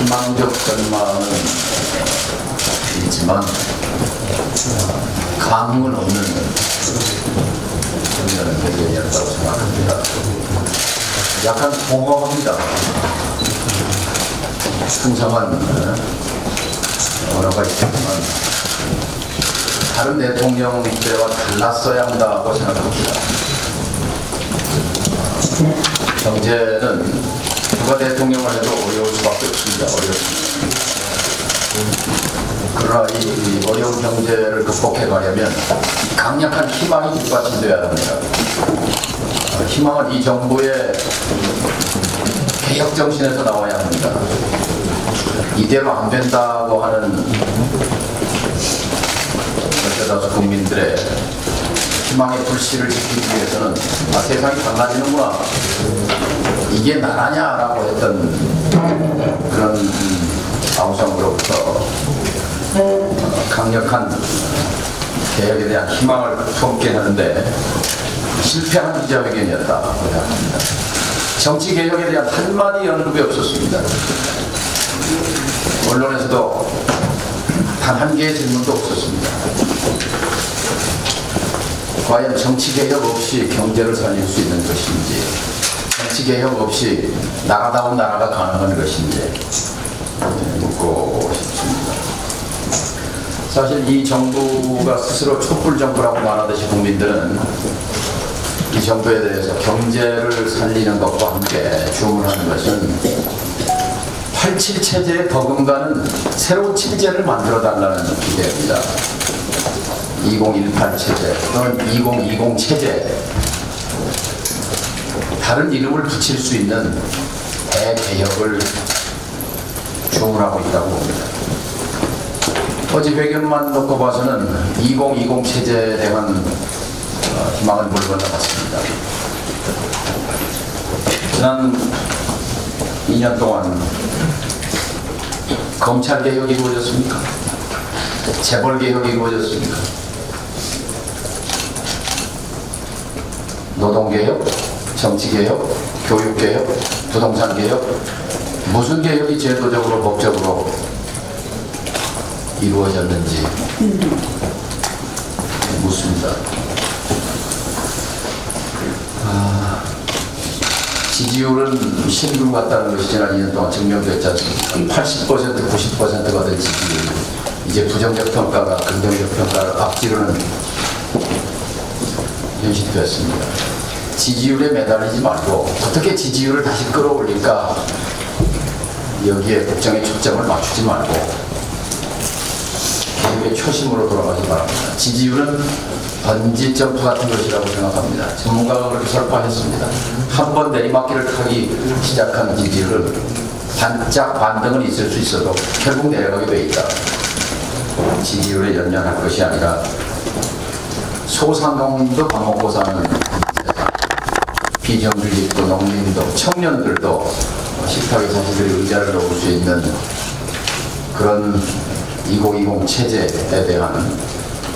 희망적 전망은 있지만 감흥은 없는 그런 대전이었다고 생각합니다. 약간 공허합니다. 어, 언어가 있지만 다른 대통령 때와 달랐어야 한다고 생각합니다. 경제는 누가 대통령을 해도 어려울 수밖에 없습니다. 어렵습니다. 그러나 이, 이 어려운 경제를 극복해 가려면 강력한 희망이 뒷받침돼야 합니다. 어, 희망은 이 정부의 개혁 정신에서 나와야 합니다. 이대로 안 된다고 하는 몇대다수 국민들의 희망의 불씨를 지키기 위해서는 아, 세상이 달라지는구나. 이게 나라냐라고 했던 그런 어, 강력한 개혁에 대한 희망을 품게 하는데 실패한 기자회견이었다고 생각합니다. 정치 개혁에 대한 한마디 언급이 없었습니다. 언론에서도 단 한 개의 질문도 없었습니다. 과연 정치 개혁 없이 경제를 살릴 수 있는 것인지, 개혁 없이 나라다운 나라가 가능한 것인지 네, 묻고 싶습니다. 사실 이 정부가 스스로 촛불 정부라고 말하듯이 국민들은 이 정부에 대해서 경제를 살리는 것과 함께 주문하는 것은 87 체제에 버금가는 새로운 체제를 만들어 달라는 기대입니다. 2018 체제 또는 2020 체제 다른 이름을 붙일 수 있는 대개혁을 주문하고 있다고 봅니다. 어제 회견만 놓고 봐서는 2020 체제에 대한 어, 희망을 물 건너갔습니다. 지난 2년 동안 검찰 개혁이 이루어졌습니까? 재벌 개혁이 이루어졌습니까? 노동 개혁, 정치 개혁, 교육 개혁, 부동산 개혁, 무슨 개혁이 제도적으로 법적으로 이루어졌는지 묻습니다. 아, 지지율은 신금 같다는 것이 지난 2년 동안 증명됐지 않습니까? 80% 90%가 된 지지율 이제 부정적 평가가 긍정적 평가를 앞지르는 현실이 됐습니다. 지지율에 매달리지 말고 어떻게 지지율을 다시 끌어올릴까 여기에 국정의 초점을 맞추지 말고 개혁의 초심으로 돌아가기 바랍니다. 지지율은 번지 점프 같은 것이라고 생각합니다. 전문가가 그렇게 설파했습니다. 한 번 내리막길을 타기 시작한 지지율은 반짝 반등은 있을 수 있어도 결국 내려가게 돼 있다. 지지율에 연연할 것이 아니라 소상공인도 밥 먹고 사는. 비정규직도 농민도 청년들도 식탁에 자신들이 의자를 놓을 수 있는 그런 2020 체제에 대한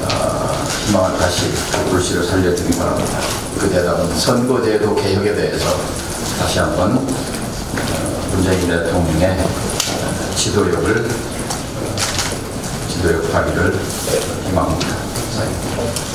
어, 희망을 다시 불씨를 살려주기 바랍니다. 그 대답은 선거제도 개혁에 대해서 다시 한번 어, 문재인 대통령의 지도력을 지도력 발휘를 희망합니다.